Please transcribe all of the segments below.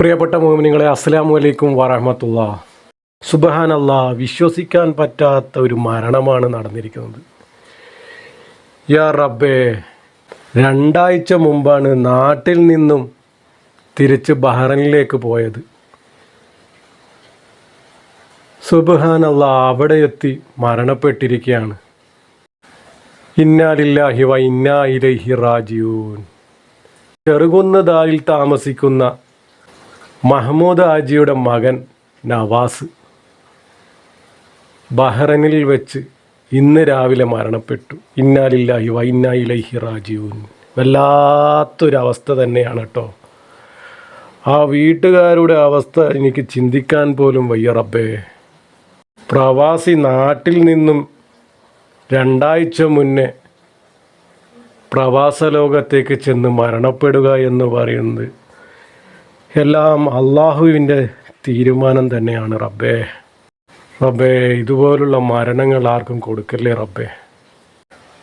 പ്രിയപ്പെട്ട മോമിനിങ്ങളെ അസ്സലാമു അലൈക്കും വറഹമത്തുള്ള. സുബഹാനല്ല വിശ്വസിക്കാൻ പറ്റാത്ത ഒരു മരണമാണ് നടന്നിരിക്കുന്നത്. യാ റബ്ബേ രണ്ടാഴ്ച മുമ്പാണ് നാട്ടിൽ നിന്നും തിരിച്ച് ബഹ്റനിലേക്ക് പോയത്. സുബഹാനല്ല അവിടെ എത്തി മരണപ്പെട്ടിരിക്കുകയാണ്. ഇന്നാലില്ലാഹി വ ഇന്നാ ഇലൈഹി റാജിയൂൻ ചെറുകുന്നതായിൽ താമസിക്കുന്ന മഹമ്മൂദ് ഹാജിയുടെ മകൻ നവാസ് ബഹ്റനിൽ വെച്ച് ഇന്ന് രാവിലെ മരണപ്പെട്ടു. ഇന്നാലില്ലാഹി വൈന്നാ ഇലൈഹി റാജിയൂൻ വല്ലാത്തൊരവസ്ഥ തന്നെയാണ് കേട്ടോ ആ വീട്ടുകാരുടെ അവസ്ഥ എനിക്ക് ചിന്തിക്കാൻ പോലും വയ്യ റബ്ബേ. പ്രവാസി നാട്ടിൽ നിന്നും രണ്ടാഴ്ച മുന്നേ പ്രവാസ ലോകത്തേക്ക് ചെന്ന് മരണപ്പെടുക എന്ന് പറയുന്നത് എല്ലാം അള്ളാഹുവിന്റെ തീരുമാനം തന്നെയാണ് റബ്ബേ. റബ്ബേ ഇതുപോലുള്ള മരണങ്ങൾ ആർക്കും കൊടുക്കല്ലേ റബ്ബേ?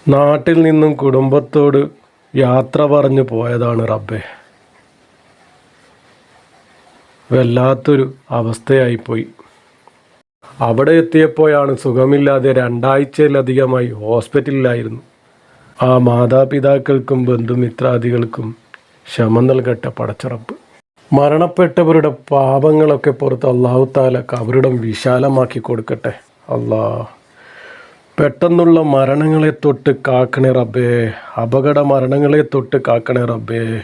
നാട്ടിൽ നിന്നും കുടുംബത്തോട് യാത്ര പറഞ്ഞു പോയതാണ് റബ്ബേ. വല്ലാത്തൊരു അവസ്ഥയായിപ്പോയി. അവിടെ എത്തിയപ്പോഴാണ് സുഖമില്ലാതെ രണ്ടാഴ്ചയിലധികമായി ഹോസ്പിറ്റലിലായിരുന്നു. ആ മാതാപിതാക്കൾക്കും ബന്ധുമിത്രാദികൾക്കും ക്ഷമ നൽകട്ടെ പടച്ചറപ്പ് മരണപ്പെട്ടവരുടെ പാപങ്ങളൊക്കെ പുറത്ത് അള്ളാഹു താല കബറിടം വിശാലമാക്കി കൊടുക്കട്ടെ. അള്ളാ പെട്ടെന്നുള്ള മരണങ്ങളെ തൊട്ട് കാക്കണേ റബ്ബേ. അപകട മരണങ്ങളെ തൊട്ട് കാക്കണേ റബ്ബേ.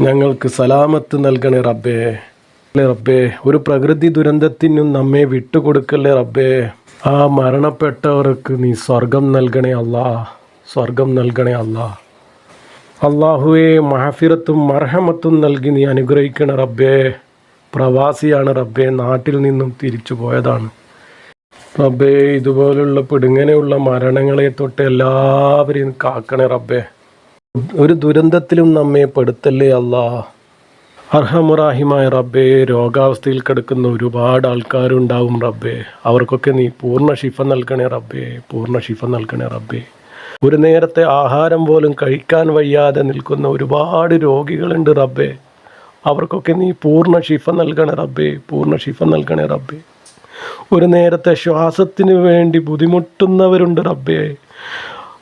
ഞങ്ങൾക്ക് സലാമത്ത് നൽകണേ റബ്ബേ. റബ്ബേ? ഒരു പ്രകൃതി ദുരന്തത്തിനും നമ്മെ വിട്ടുകൊടുക്കല്ലേ റബ്ബേ. ആ മരണപ്പെട്ടവർക്ക് നീ സ്വർഗം നൽകണേ അല്ലാ സ്വർഗം നൽകണേ അല്ലാ അള്ളാഹുവെ മഹഫിറത്തും മർഹമത്തും നൽകി നീ അനുഗ്രഹിക്കണ റബ്ബേ. പ്രവാസിയാണ് റബ്ബേ നാട്ടിൽ നിന്നും തിരിച്ചു പോയതാണ്. റബ്ബേ ഇതുപോലുള്ള പിടുങ്ങനെയുള്ള മരണങ്ങളെ തൊട്ട് എല്ലാവരെയും കാക്കണേ റബ്ബേ. ഒരു ദുരന്തത്തിലും നമ്മെ പെടുത്തല്ലേ അല്ലാ. അർഹമുറാഹിമായ റബ്ബേ രോഗാവസ്ഥയിൽ കിടക്കുന്ന ഒരുപാട് ആൾക്കാരുണ്ടാവും റബ്ബേ. അവർക്കൊക്കെ നീ പൂർണ ശിഫ നൽകണേ റബ്ബേ പൂർണ ശിഫ നൽകണേ റബ്ബേ. ഒരു നേരത്തെ ആഹാരം പോലും കഴിക്കാൻ വയ്യാതെ നിൽക്കുന്ന ഒരുപാട് രോഗികളുണ്ട് റബ്ബേ. അവർക്കൊക്കെ നീ പൂർണ ശിഫ നൽകണേ റബ്ബേ പൂർണ ശിഫ നൽകണേ റബ്ബേ. ഒരു നേരത്തെ ശ്വാസത്തിന് വേണ്ടി ബുദ്ധിമുട്ടുന്നവരുണ്ട് റബ്ബേ.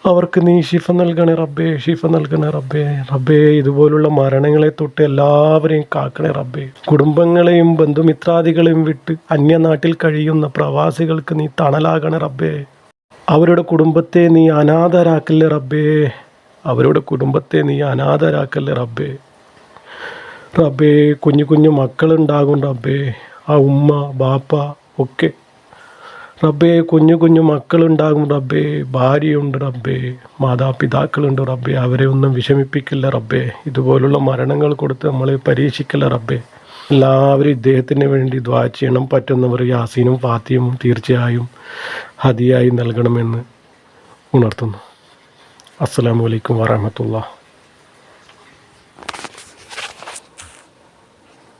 അവർക്ക് നീ ഷിഫ നൽകണേ റബ്ബേ ഷിഫ നൽകണേ റബ്ബേ. റബ്ബേ ഇതുപോലുള്ള മരണങ്ങളെ തൊട്ട് എല്ലാവരെയും കാക്കണേ റബ്ബേ. കുടുംബങ്ങളെയും ബന്ധുമിത്രാദികളെയും വിട്ട് അന്യനാട്ടിൽ കഴിയുന്ന പ്രവാസികൾക്ക് നീ തണലാകണേ റബ്ബേ. അവരുടെ കുടുംബത്തെ നീ അനാഥരാക്കല്ലേ റബ്ബേ? അവരുടെ കുടുംബത്തെ നീ അനാഥരാക്കല്ലേ റബ്ബേ? റബ്ബേ കുഞ്ഞു കുഞ്ഞു മക്കളുണ്ടാകും റബ്ബേ. ആ ഉമ്മ ബാപ്പ ഒക്കെ. റബ്ബേ കുഞ്ഞു കുഞ്ഞു മക്കളുണ്ടാകും റബ്ബേ. ഭാര്യയുണ്ട് റബ്ബേ. മാതാപിതാക്കളുണ്ട് റബ്ബേ. അവരെ ഒന്നും വിഷമിപ്പിക്കില്ല റബ്ബേ? ഇതുപോലുള്ള മരണങ്ങൾ കൊടുത്ത് നമ്മളെ പരീക്ഷിക്കില്ല റബ്ബേ? എല്ലാവരും ഇദ്ദേഹത്തിന് വേണ്ടി ദ്വാ ചെയ്യണം. പറ്റുന്നവർ യാസീനും ഫാത്തിയും തീർച്ചയായും ഹതിയായി നൽകണമെന്ന് ഉണർത്തുന്നു. അസ്സാം അലൈക്കും വറഹമത്തുള്ള